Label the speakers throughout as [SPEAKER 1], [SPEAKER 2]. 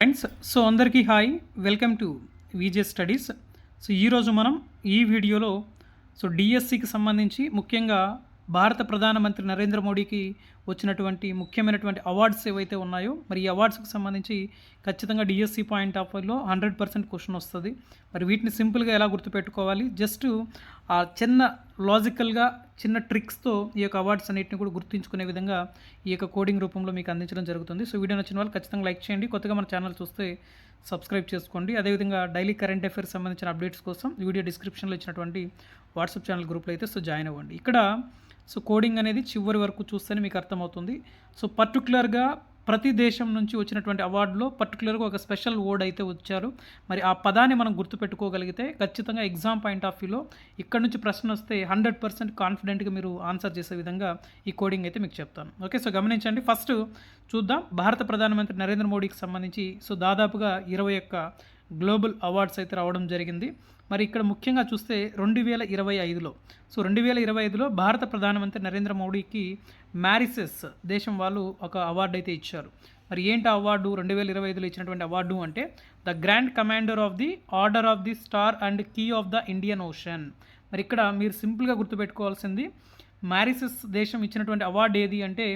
[SPEAKER 1] Friends so అందరికీ hi welcome to VJ studies so ఈరోజు మనం ఈ వీడియోలో సో డిఎస్సికి సంబంధించి ముఖ్యంగా భారత ప్రధానమంత్రి నరేంద్ర మోడీకి వచ్చినటువంటి ముఖ్యమైనటువంటి అవార్డ్స్ ఏవైతే ఉన్నాయో మరి ఈ అవార్డ్స్కి సంబంధించి ఖచ్చితంగా డిఎస్సి పాయింట్ ఆఫ్ వ్యూలో హండ్రెడ్ పర్సెంట్ క్వశ్చన్ వస్తుంది. మరి వీటిని సింపుల్గా ఎలా గుర్తుపెట్టుకోవాలి? జస్ట్ ఆ చిన్న లాజికల్గా చిన్న ట్రిక్స్తో ఈ యొక్క అవార్డ్స్ అన్నిటిని కూడా గుర్తుంచుకునే విధంగా ఈ యొక్క కోడింగ్ రూపంలో మీకు అందించడం జరుగుతుంది. సో వీడియో నచ్చిన వాళ్ళు ఖచ్చితంగా లైక్ చేయండి. కొత్తగా మన ఛానల్ చూస్తే సబ్స్క్రైబ్ చేసుకోండి. అదేవిధంగా డైలీ కరెంట్ అఫైర్స్ సంబంధించిన అప్డేట్స్ కోసం వీడియో డిస్క్రిప్షన్లో ఇచ్చినటువంటి వాట్సాప్ ఛానల్ గ్రూప్లో అయితే సో జాయిన్ అవ్వండి. ఇక్కడ సో కోడింగ్ అనేది చివరి వరకు చూస్తేనే మీకు అర్థమవుతుంది. సో పర్టికులర్గా ప్రతి దేశం నుంచి వచ్చినటువంటి అవార్డులో పర్టికులర్గా ఒక స్పెషల్ వర్డ్ అయితే వచ్చారు. మరి ఆ పదాన్ని మనం గుర్తుపెట్టుకోగలిగితే ఖచ్చితంగా ఎగ్జామ్ పాయింట్ ఆఫ్ వ్యూలో ఇక్కడ నుంచి ప్రశ్న వస్తే హండ్రెడ్ పర్సెంట్ కాన్ఫిడెంట్గా మీరు ఆన్సర్ చేసే విధంగా ఈ కోడింగ్ అయితే మీకు చెప్తాను. ఓకే సో గమనించండి. ఫస్ట్ చూద్దాం. భారత ప్రధానమంత్రి నరేంద్ర మోడీకి సంబంధించి సో దాదాపుగా ఇరవై ఒక్క గ్లోబల్ అవార్డ్స్ అయితే రావడం జరిగింది. మరి ఇక్కడ ముఖ్యంగా చూస్తే రెండు వేల ఇరవై ఐదులో సో రెండు వేల ఇరవై ఐదులో భారత ప్రధానమంత్రి నరేంద్ర మోడీకి మ్యారిసెస్ దేశం వాళ్ళు ఒక అవార్డు అయితే ఇచ్చారు. మరి ఏంటి అవార్డు? రెండు వేల ఇరవై ఐదులో ఇచ్చినటువంటి అవార్డు అంటే the Grand Commander of the Order of the Star and Key of the Indian Ocean. మరి ఇక్కడ మీరు సింపుల్గా గుర్తుపెట్టుకోవాల్సింది మ్యారిసెస్ దేశం ఇచ్చినటువంటి అవార్డు ఏది అంటే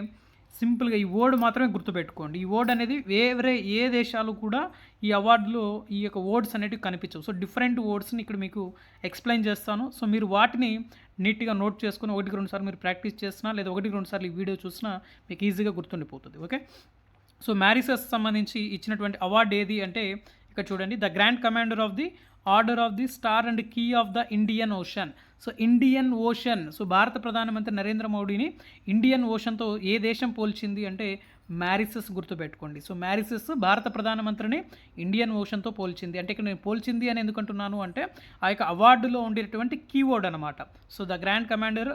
[SPEAKER 1] సింపుల్గా ఈ ఓడ్ మాత్రమే గుర్తుపెట్టుకోండి. ఈ ఓడ్ అనేది వేరే ఏ దేశాలు కూడా ఈ అవార్డులో ఈ యొక్క ఓడ్స్ అనేటివి కనిపించవు. సో డిఫరెంట్ ఓడ్స్ని ఇక్కడ మీకు ఎక్స్ప్లెయిన్ చేస్తాను. సో మీరు వాటిని నీట్గా నోట్ చేసుకుని ఒకటికి రెండు సార్లు మీరు ప్రాక్టీస్ చేసినా లేదా ఒకటికి రెండు సార్లు ఈ వీడియో చూసినా మీకు ఈజీగా గుర్తుండిపోతుంది. ఓకే? సో మ్యారీసెస్ సంబంధించి ఇచ్చినటువంటి అవార్డు ఏది అంటే ఇక్కడ చూడండి. The Grand Commander of the Order of the Star and Key of the Indian Ocean. So Indian Ocean so Bharat ప్రధానమంత్రి నరేంద్ర మోడీని ఇండియన్ ఓషన్తో ఏ దేశం పోల్చింది అంటే మ్యారిసెస్ గుర్తుపెట్టుకోండి. సో మ్యారిసెస్ భారత ప్రధానమంత్రిని ఇండియన్ ఓషన్తో పోల్చింది. అంటే ఇక్కడ నేను పోల్చింది అని ఎందుకంటున్నాను అంటే ఆ యొక్క అవార్డులో ఉండేటువంటి కీవర్డ్ అనమాట so the Grand Commander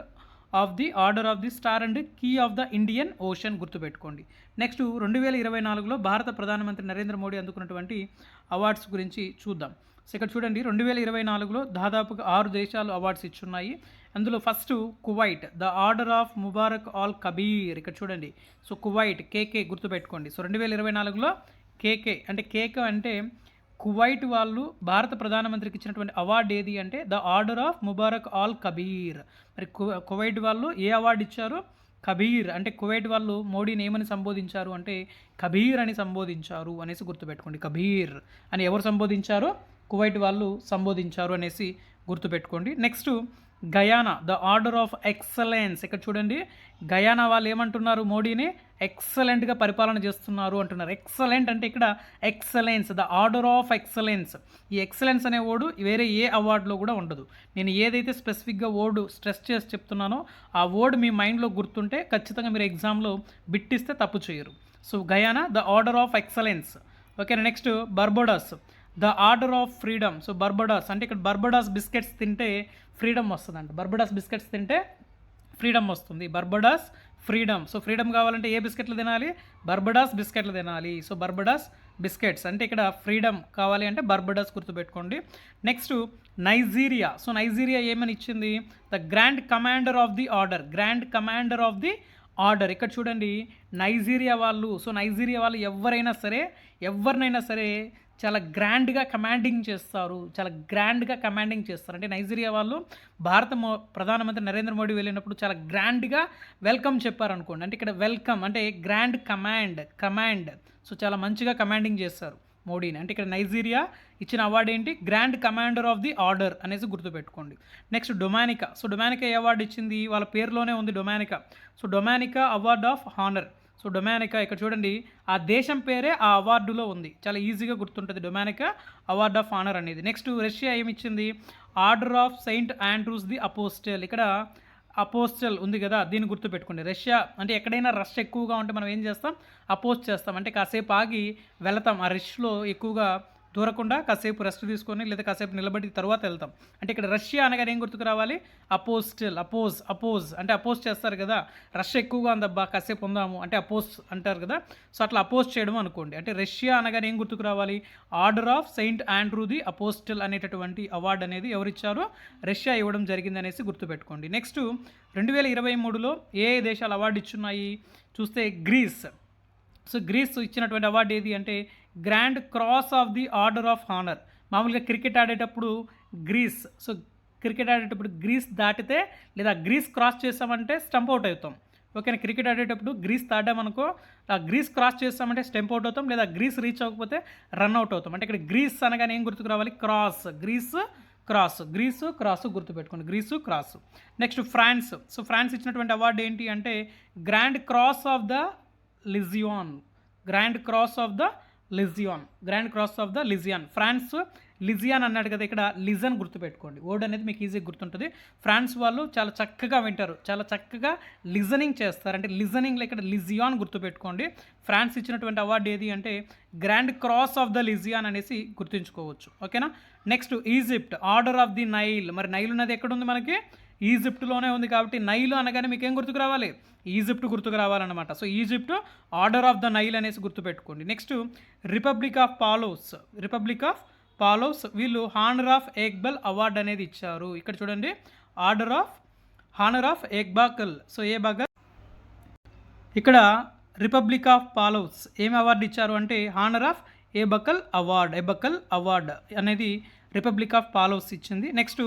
[SPEAKER 1] of the Order of the Star and Key of the Indian Ocean గుర్తుపెట్టుకోండి. నెక్స్ట్ రెండు వేల ఇరవై నాలుగులో భారత ప్రధానమంత్రి నరేంద్ర మోడీ అందుకున్నటువంటి అవార్డ్స్ గురించి చూద్దాం. సో ఇక్కడ చూడండి రెండు వేల ఇరవై నాలుగులో దాదాపుగా ఆరు దేశాలు అవార్డ్స్ ఇచ్చున్నాయి. అందులో first Kuwait the Order of Mubarak Al Kabeer ఇక్కడ చూడండి. సో కువైట్ కేకే గుర్తుపెట్టుకోండి. సో రెండు వేల ఇరవై నాలుగులో కేకే అంటే కేకే అంటే కువైట్ వాళ్ళు భారత ప్రధానమంత్రికి ఇచ్చినటువంటి అవార్డు ఏది అంటే the Order of Mubarak Al Kabeer మరి కు- కువైట్ వాళ్ళు ఏ అవార్డు ఇచ్చారు? కబీర్ అంటే కువైట్ వాళ్ళు మోడీని ఏమని సంబోధించారు? అంటే కబీర్ అని సంబోధించారు అనేసి గుర్తుపెట్టుకోండి. కబీర్ అని ఎవరు సంబోధించారు? కువైట్ వాళ్ళు సంబోధించారు అనేసి గుర్తుపెట్టుకోండి. Next Guyana the Order of Excellence. ఇక్కడ చూడండి గయానా వాళ్ళు ఏమంటున్నారు మోడీని? ఎక్సలెంట్గా పరిపాలన చేస్తున్నారు అంటున్నారు. ఎక్సలెంట్ అంటే ఇక్కడ excellence the Order of Excellence. ఈ ఎక్సలెన్స్ అనే ఓడు వేరే ఏ అవార్డులో కూడా ఉండదు. నేను ఏదైతే స్పెసిఫిక్గా వర్డ్ స్ట్రెస్ చేసి చెప్తున్నానో ఆ వర్డ్ మీ మైండ్లో గుర్తుంటే ఖచ్చితంగా మీరు ఎగ్జామ్లో బిట్టిస్తే తప్పు చేయరు. So Guyana the Order of Excellence. Okay next Barbados. The Order of Freedom. So Barbados అంటే ఇక్కడ బర్బడాస్ బిస్కెట్స్ తింటే ఫ్రీడమ్ వస్తుందంట. బర్బడాస్ బిస్కెట్స్ తింటే ఫ్రీడమ్ వస్తుంది. బర్బడాస్ ఫ్రీడమ్. సో ఫ్రీడమ్ కావాలంటే ఏ బిస్కెట్లు తినాలి? బర్బడాస్ బిస్కెట్లు తినాలి. So Barbados biscuits. అంటే ఇక్కడ ఫ్రీడమ్ కావాలి అంటే బర్బడాస్ గుర్తుపెట్టుకోండి. Next Nigeria. సో నైజీరియా ఏమని ఇచ్చింది? The Grand Commander of the Order. Grand Commander of the Order. ఇక్కడ చూడండి నైజీరియా వాళ్ళు. సో నైజీరియా వాళ్ళు ఎవరైనా సరే ఎవరినైనా సరే చాలా గ్రాండ్గా కమాండింగ్ చేస్తారు. చాలా గ్రాండ్గా కమాండింగ్ చేస్తారు. అంటే నైజీరియా వాళ్ళు భారత మో- ప్రధానమంత్రి నరేంద్ర మోడీ వెళ్ళినప్పుడు చాలా గ్రాండ్గా వెల్కమ్ చెప్పారనుకోండి. అంటే ఇక్కడ వెల్కమ్ అంటే గ్రాండ్ కమాండ్ కమాండ్. సో చాలా మంచిగా కమాండింగ్ చేస్తారు మోడీని. అంటే ఇక్కడ నైజీరియా ఇచ్చిన అవార్డు ఏంటి? Grand Commander of the Order అనేసి గుర్తుపెట్టుకోండి. Next Dominica. సో డొమానికా ఏ అవార్డు ఇచ్చింది? వాళ్ళ పేరులోనే ఉంది Dominica. So Dominica Award of Honour. So Dominica ఇక్కడ చూడండి ఆ దేశం పేరే ఆ అవార్డులో ఉంది. చాలా ఈజీగా గుర్తుంటుంది డొమానికా అవార్డ్ ఆఫ్ ఆనర్ అనేది. Next Russia ఏమిచ్చింది? Order of Saint Andrews the Apostle. ఇక్కడ అపోస్టల్ ఉంది కదా దీన్ని గుర్తుపెట్టుకోండి రష్యా అంటే ఎక్కడైనా రష్ ఎక్కువగా ఉంటే మనం ఏం చేస్తాం? అపోజ్ చేస్తాం. అంటే కాసేపు ఆగి వెళతాం. ఆ రష్లో ఎక్కువగా దూరకుండా కాసేపు రెస్ట్ తీసుకొని లేదా కాసేపు నిలబడి తర్వాత వెళ్తాం. అంటే ఇక్కడ రష్యా అనగానే ఏం గుర్తుకు రావాలి? అపోస్టిల్ అపోజ్ అపోజ్ అంటే అపోజ్ చేస్తారు కదా. రష్ ఎక్కువగా ఉందబ్బా కాసేపు ఉందాము అంటే అపోజ్ అంటారు కదా. సో అట్లా అపోజ్ చేయడం అనుకోండి. అంటే రష్యా అనగానే ఏం గుర్తుకు రావాలి? Order of Saint Andrew the Apostle అనేటటువంటి అవార్డు అనేది ఎవరిచ్చారో రష్యా ఇవ్వడం జరిగింది అనేసి గుర్తుపెట్టుకోండి. నెక్స్ట్ రెండు వేల ఇరవై మూడులో ఏ ఏ దేశాలు అవార్డు ఇచ్చున్నాయి? చూస్తే గ్రీస్. సో గ్రీస్ ఇచ్చినటువంటి అవార్డు ఏది అంటే grand cross of the order of honour. మామూలుగా క్రికెట్ ఆడేటప్పుడు గ్రీస్ సో క్రికెట్ ఆడేటప్పుడు గ్రీస్ దాటితే లేదా గ్రీస్ క్రాస్ చేసామంటే స్టంప్ అవుట్ అవుతాం. ఓకేనా? క్రికెట్ ఆడేటప్పుడు గ్రీస్ దాటామనుకో ఆ గ్రీస్ క్రాస్ చేస్తామంటే స్టెంప్ అవుట్ అవుతాం లేదా గ్రీస్ రీచ్ అవ్వకపోతే రన్ అవుట్ అవుతాం. అంటే ఇక్కడ గ్రీస్ అనగానే ఏం గుర్తుకు రావాలి cross Greece cross Greece cross గుర్తుపెట్టుకోండి. Greece cross. Next France. So France ఇచ్చినటువంటి అవార్డు ఏంటి అంటే grand cross of the Legion. Grand cross of the Legion. Grand cross of the Legion. France Legion అన్నాడు కదా ఇక్కడ లిజన్ గుర్తుపెట్టుకోండి. వర్డ్ అనేది మీకు ఈజీగా గుర్తుంటుంది. ఫ్రాన్స్ వాళ్ళు చాలా చక్కగా వింటారు. చాలా చక్కగా లిజనింగ్ చేస్తారు. అంటే లిజనింగ్లో ఇక్కడ లిజియాన్ గుర్తుపెట్టుకోండి. ఫ్రాన్స్ ఇచ్చినటువంటి అవార్డు ఏది అంటే grand cross of the legion అనేసి గుర్తుంచుకోవచ్చు. ఓకేనా? Next Egypt order of the Nile. మరి నైల్ ఉన్నది ఎక్కడుంది మనకి? ఈజిప్ట్లోనే ఉంది కాబట్టి నైల్ అనగానే మీకు ఏం గుర్తుకు రావాలి? ఈజిప్ట్ గుర్తుకు రావాలన్నమాట. So Egypt order of the Nile అనేసి గుర్తుపెట్టుకోండి. Next republic of Palau. Republic of Palau వీళ్ళు హానర్ ఆఫ్ ఎక్బల్ అవార్డ్ అనేది ఇచ్చారు. ఇక్కడ చూడండి order of honour of Ebakl. So Ebakl ఇక్కడ రిపబ్లిక్ ఆఫ్ పాలోస్ ఏం అవార్డు ఇచ్చారు అంటే honour of Ebakl award Ebakl award అనేది రిపబ్లిక్ ఆఫ్ పాలోస్ ఇచ్చింది. Next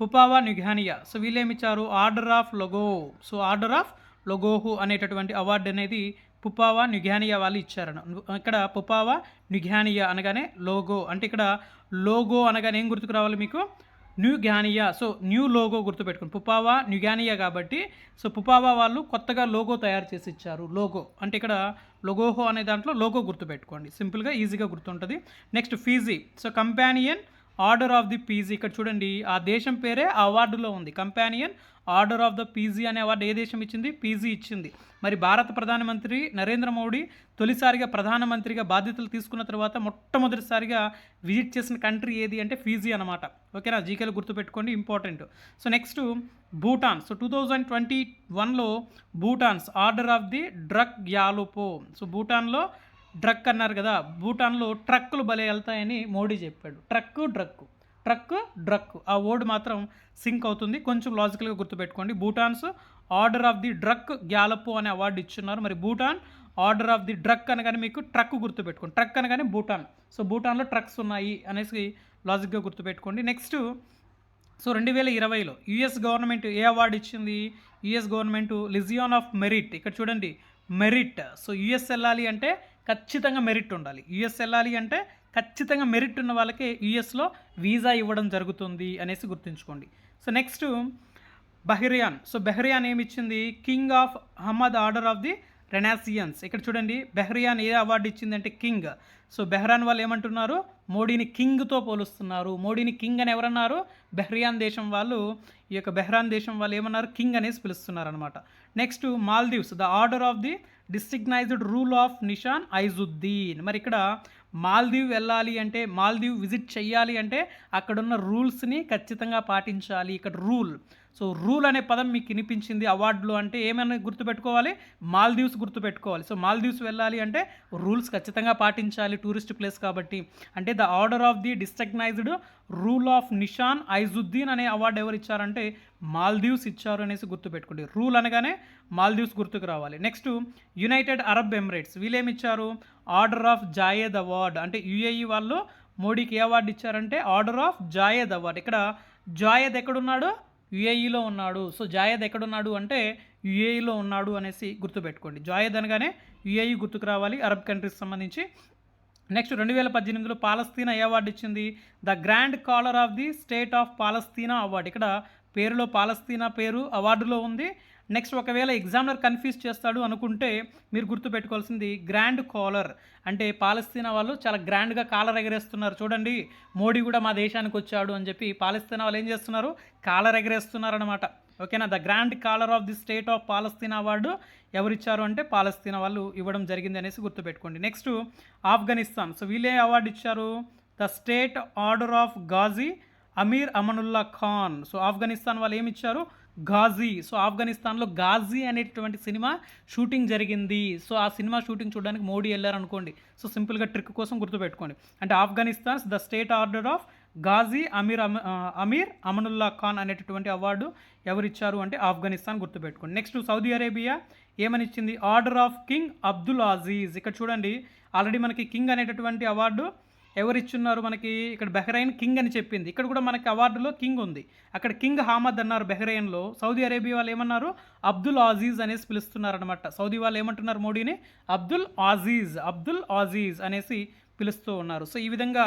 [SPEAKER 1] Papua new guinea so వీళ్ళేమిచ్చారు? Order of Logohu. So order of Logohu అనేటటువంటి award అనేది పుపావా నిఘానియా వాళ్ళు ఇచ్చారను ఇక్కడ పుపావా నిఘానియా అనగానే లోగో. అంటే ఇక్కడ లోగో అనగానే ఏం గుర్తుకు రావాలి మీకు? New Guinea so new logo గుర్తుపెట్టుకోండి. పుపావా న్యూగానియా కాబట్టి సో పుపావా వాళ్ళు కొత్తగా లోగో తయారు చేసి ఇచ్చారు. లోగో. అంటే ఇక్కడ లోగోహో అనే దాంట్లో లోగో గుర్తుపెట్టుకోండి. సింపుల్గా ఈజీగా గుర్తుంటుంది. Next Fiji. So companion order of the Fiji ఇక్కడ చూడండి ఆ దేశం పేరే అవార్డులో ఉంది. Companion order of the Fiji అనే అవార్డు ఏ దేశం ఇచ్చింది? పీజీ ఇచ్చింది. మరి భారత ప్రధానమంత్రి నరేంద్ర మోడీ తొలిసారిగా ప్రధానమంత్రిగా బాధ్యతలు తీసుకున్న తర్వాత మొట్టమొదటిసారిగా విజిట్ చేసిన కంట్రీ ఏది అంటే ఫీజీ అనమాట ఓకేనా? జీకేలు గుర్తుపెట్టుకోండి important. So next Bhutan. So two thousand twenty వన్లో Bhutan's order of the Druk Gyalpo so భూటాన్లో Druk అన్నారు కదా భూటాన్లో ట్రక్కులు భలే వెళ్తాయని మోడీ చెప్పాడు. ట్రక్ డ్రక్ ట్రక్ డ్రక్ ఆ వర్డ్ మాత్రం సింక్ అవుతుంది. కొంచెం లాజికల్గా గుర్తుపెట్టుకోండి. Bhutan's order of the Druk Gyalpo అనే అవార్డు ఇచ్చున్నారు. మరి Bhutan order of the Druk అనగానే మీకు ట్రక్ గుర్తుపెట్టుకోండి. ట్రక్ అనగానే భూటాన్. సో భూటాన్లో ట్రక్స్ ఉన్నాయి అనేసి లాజిక్గా గుర్తుపెట్టుకోండి. నెక్స్ట్ సో రెండు వేల ఇరవైలో యుఎస్ గవర్నమెంట్ ఏ అవార్డు ఇచ్చింది? US government legion of merit. ఇక్కడ చూడండి మెరిట్. సో యుఎస్ వెళ్ళాలి అంటే ఖచ్చితంగా మెరిట్ ఉండాలి. యుఎస్ వెళ్ళాలి అంటే ఖచ్చితంగా మెరిట్ ఉన్న వాళ్ళకి యుఎస్లో వీసా ఇవ్వడం జరుగుతుంది అనేసి గుర్తుంచుకోండి. So next Bahrain. So Bahrain ఏమి ఇచ్చింది king of Ahmad order of the renaissance ఇక్కడ చూడండి బెహ్రియాన్ ఏ అవార్డు ఇచ్చిందంటే కింగ్ సో బెహ్రాన్ వాళ్ళు ఏమంటున్నారు? మోడీని కింగ్తో పోలుస్తున్నారు. మోడీని కింగ్ అని ఎవరన్నారు? బెహ్రియాన్ దేశం వాళ్ళు. ఈ యొక్క బెహ్రాన్ దేశం వాళ్ళు ఏమన్నారు? కింగ్ అనేసి పిలుస్తున్నారు అనమాట next Maldives the order of the distinguished rule of Nishan Izzuddeen. మరి ఇక్కడ మాల్దీవ్ వెళ్ళాలి అంటే మాల్దీవ్ విజిట్ చేయాలి అంటే అక్కడున్న రూల్స్ని ఖచ్చితంగా పాటించాలి. ఇక్కడ రూల్ సో రూల్ అనే పదం మీకు వినిపించింది అవార్డులు అంటే ఏమైనా గుర్తుపెట్టుకోవాలి? మాల్దీవ్స్ గుర్తుపెట్టుకోవాలి. సో మాల్దీవ్స్ వెళ్ళాలి అంటే రూల్స్ ఖచ్చితంగా పాటించాలి టూరిస్ట్ ప్లేస్ కాబట్టి. అంటే the order of the distinguished rule of Nishan Izzuddeen అనే అవార్డు ఎవరు ఇచ్చారంటే మాల్దీవ్స్ ఇచ్చారు అనేసి గుర్తుపెట్టుకోండి. రూల్ అనగానే మాల్దీవ్స్ గుర్తుకు రావాలి. నెక్స్ట్ యునైటెడ్ అరబ్ ఎమిరేట్స్ వీళ్ళేమి ఇచ్చారు? Order of Zayed award. అంటే యుఏఈ వాళ్ళు మోడీకి ఏ అవార్డు ఇచ్చారంటే ఆర్డర్ ఆఫ్ జాయేద్ అవార్డ్. ఇక్కడ జాయేద్ ఎక్కడున్నాడు? యుఏఈలో ఉన్నాడు. సో జాయద్ ఎక్కడున్నాడు అంటే యుఏఈలో ఉన్నాడు అనేసి గుర్తుపెట్టుకోండి. జాయద్ అనగానే యుఏఈ గుర్తుకు రావాలి అరబ్ కంట్రీస్ సంబంధించి. నెక్స్ట్ రెండు వేల పద్దెనిమిదిలో పాలస్తీనా ఏ అవార్డు ఇచ్చింది? The grand collar of the state of Palestine award. ఇక్కడ పేరులో పాలస్తీనా పేరు అవార్డులో ఉంది. నెక్స్ట్ ఒకవేళ ఎగ్జామినర్ కన్ఫ్యూజ్ చేస్తాడు అనుకుంటే మీరు గుర్తుపెట్టుకోవాల్సింది గ్రాండ్ కాలర్. అంటే పాలస్తీనా వాళ్ళు చాలా గ్రాండ్గా కాలర్ ఎగరేస్తున్నారు. చూడండి మోడీ కూడా మా దేశానికి వచ్చాడు అని చెప్పి పాలస్తీనా వాళ్ళు ఏం చేస్తున్నారు? కాలర్ ఎగరేస్తున్నారు అనమాట ఓకేనా? The grand collar of the state of Palestine award ఎవరిచ్చారు అంటే పాలస్తీనా వాళ్ళు ఇవ్వడం జరిగింది అనేసి గుర్తుపెట్టుకోండి. నెక్స్ట్ ఆఫ్ఘనిస్తాన్. సో వీళ్ళే అవార్డు ఇచ్చారు? The state order of Ghazi Amir Amanullah Khan. So Afghanistan వాళ్ళు ఏమి ఇచ్చారు? ఘాజీ. సో ఆఫ్ఘనిస్తాన్లో ఘాజీ అనేటటువంటి సినిమా షూటింగ్ జరిగింది. సో ఆ సినిమా షూటింగ్ చూడడానికి మోడీ వెళ్ళారు అనుకోండి. సో సింపుల్గా ట్రిక్ కోసం గుర్తుపెట్టుకోండి. అంటే Afghanistan's the state order of Ghazi Amir అమ- అమీర్ అమనుల్లా ఖాన్ అనేటటువంటి అవార్డు ఎవరిచ్చారు అంటే ఆఫ్ఘనిస్తాన్ గుర్తుపెట్టుకోండి. నెక్స్ట్ సౌదీ అరేబియా ఏమని ఇచ్చింది order of king Abdul Aziz ఇక్కడ చూడండి ఆల్రెడీ మనకి కింగ్ అనేటటువంటి అవార్డు ఎవరిచ్చున్నారు మనకి? ఇక్కడ బెహ్రైన్ కింగ్ అని చెప్పింది. ఇక్కడ కూడా మనకి అవార్డులో కింగ్ ఉంది. అక్కడ కింగ్ హామద్ అన్నారు బెహ్రైన్లో. సౌదీ అరేబియా వాళ్ళు ఏమన్నారు? అబ్దుల్ ఆజీజ్ అనేసి పిలుస్తున్నారనమాట సౌదీ వాళ్ళు ఏమంటున్నారు మోడీని? అబ్దుల్ ఆజీజ్ అబ్దుల్ ఆజీజ్ అనేసి పిలుస్తూ ఉన్నారు. సో ఈ విధంగా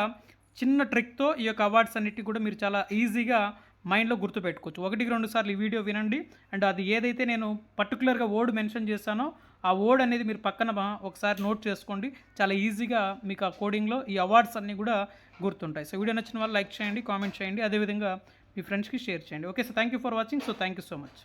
[SPEAKER 1] చిన్న ట్రిక్తో ఈ యొక్క అవార్డ్స్ అన్నిటి కూడా మీరు చాలా ఈజీగా మైండ్లో గుర్తుపెట్టుకోవచ్చు. ఒకటికి రెండు సార్లు ఈ వీడియో వినండి. అండ్ అది ఏదైతే నేను పర్టికులర్గా వర్డ్ మెన్షన్ చేశానో ఆ ఓడ్ అనేది మీరు పక్కన ఒకసారి నోట్ చేసుకోండి. చాలా ఈజీగా మీకు ఆ కోడింగ్లో ఈ అవార్డ్స్ అన్నీ కూడా గుర్తుంటాయి. సో వీడియో నచ్చిన వాళ్ళు లైక్ చేయండి కామెంట్ చేయండి. అదేవిధంగా మీ ఫ్రెండ్స్కి షేర్ చేయండి. Okay so thank you for watching so thank you so much